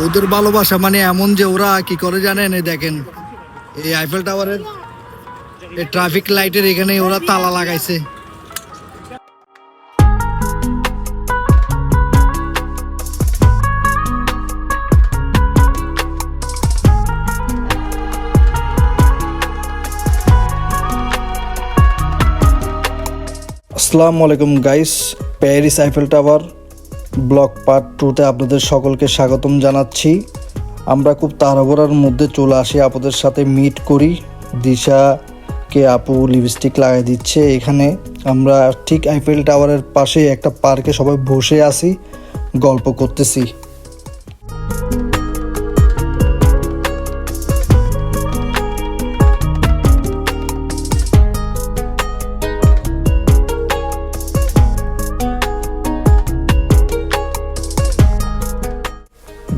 ওদের ভালোবাসা মানে এমন যে ওরা কি করে জানেন? দেখেন, এই আইফেল টাওয়ারের এই ট্রাফিক লাইটের এখানে ওরা তালা লাগাইছে। আসসালামু আলাইকুম guys Paris Eiffel Tower vlog part টুতে আপনাদের সকলকে স্বাগতম জানাচ্ছি। আমরা খুব তাড়াহুড়ার মধ্যে চলে আসি আপনাদের সাথে মিট করি। দিশাকে আপু লিপস্টিক লাগিয়ে দিচ্ছে। এখানে আমরা ঠিক আইফেল টাওয়ারের পাশে একটা পার্কে সবাই বসে আসি গল্প করতেছি।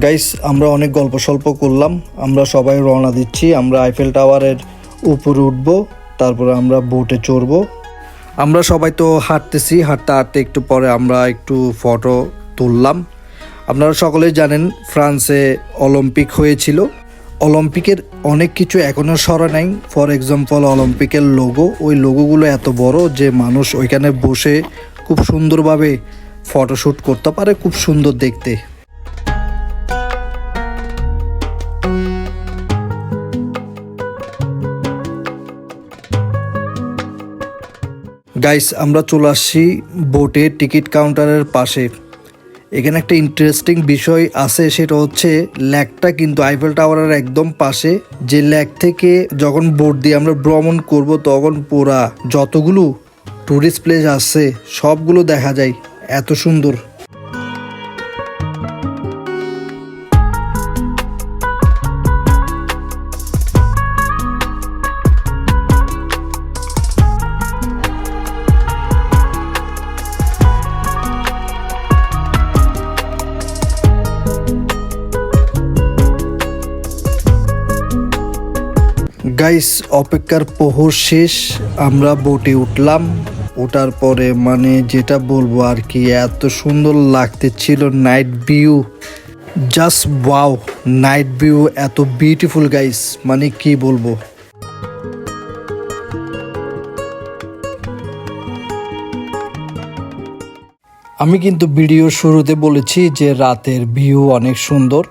গাইস আমরা অনেক গল্প স্বল্প করলাম। আমরা সবাই রওনা দিচ্ছি। আমরা আইফেল টাওয়ারের উপরে উঠব, তারপরে আমরা বোটে চড়বো। আমরা সবাই তো হাঁটতেছি, হাঁটতে হাঁটতে একটু পরে আমরা একটু ফটো তুললাম। আপনারা সকলেই জানেন, ফ্রান্সে অলিম্পিক হয়েছিল। অলিম্পিকের অনেক কিছু এখনও সরা নাই। ফর এক্সাম্পল অলিম্পিকের লোগো ওই লোগোগুলো এত বড় যে মানুষ ওইখানে বসে খুব সুন্দরভাবে ফটোশ্যুট করতে পারে, খুব সুন্দর দেখতে। গাইস আমরা চলে আসছি বোটে টিকিট কাউন্টারের পাশে। এখানে একটা ইন্টারেস্টিং বিষয় আছে, সেটা হচ্ছে ল্যাকটা কিন্তু আইফেল টাওয়ারের একদম পাশে। যে ল্যাক থেকে যখন বোট দিয়ে আমরা ভ্রমণ করব, তখন পুরা যতগুলো টুরিস্ট প্লেস আছে, সবগুলো দেখা যায়। এত সুন্দর। গাইস, অপেক্ষার প্রহর শেষ। আমরা বোটে উঠলাম। ওঠার পরে মানে যেটা বলব আর কি, এত সুন্দর লাগতে ছিল night view just wow night view এত বিউটিফুল গাইস মানে কি বলব? আমি কিন্তু ভিডিওর শুরুতে বলেছি যে রাতের ভিউ অনেক সুন্দর।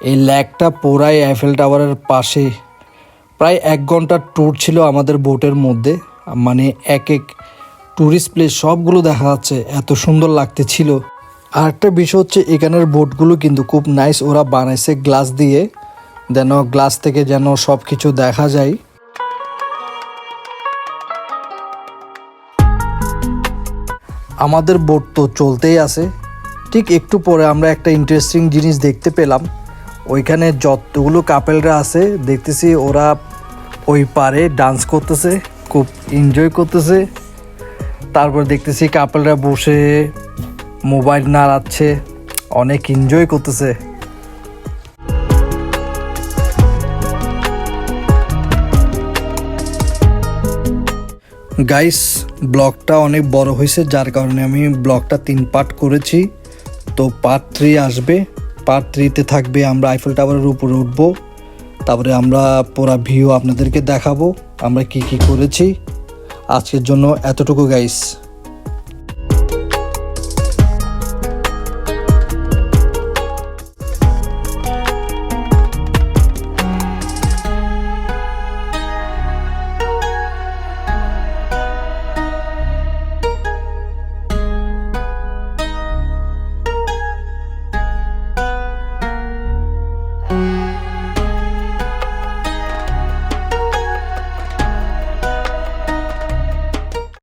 এই ল্যাকটা পুরাই আইফেল টাওয়ারের পাশে। প্রায় এক ঘণ্টার ট্যুর ছিল আমাদের বোটের মধ্যে। মানে এক এক ট্যুরিস্ট প্লেস সবগুলো দেখা যাচ্ছে, এত সুন্দর লাগতে ছিল। আর একটা বিষয় হচ্ছে, এখানের বোটগুলো কিন্তু খুব নাইস ওরা বানাইছে গ্লাস দিয়ে। যেন গ্লাস থেকে যেন সব কিছু দেখা যায়। আমাদের বোট তো চলতেই আছে। ঠিক একটু পরে আমরা একটা ইন্টারেস্টিং জিনিস দেখতে পেলাম। ওইখানে যতগুলো কাপেলরা আছে, দেখতেছি ওরা ওই পারে ডান্স করতেছে, খুব এনজয় করতেছে। তারপর দেখতেছি কাপেলরা বসে মোবাইল নাড়াচ্ছে, অনেক এনজয় করতেছে। গাইস ব্লগটা অনেক বড় হয়েছে, যার কারণে আমি ব্লগটা তিন পার্ট করেছি। তো পার্ট থ্রি আসবে। পার্ট থ্রিতে থাকবে, আমরা আইফেল টাওয়ারের উপরে উঠব। তারপরে আমরা পুরা ভিউ আপনাদেরকে দেখাবো, আমরা কি কি করেছি। আজকের জন্য এতটুকু গাইস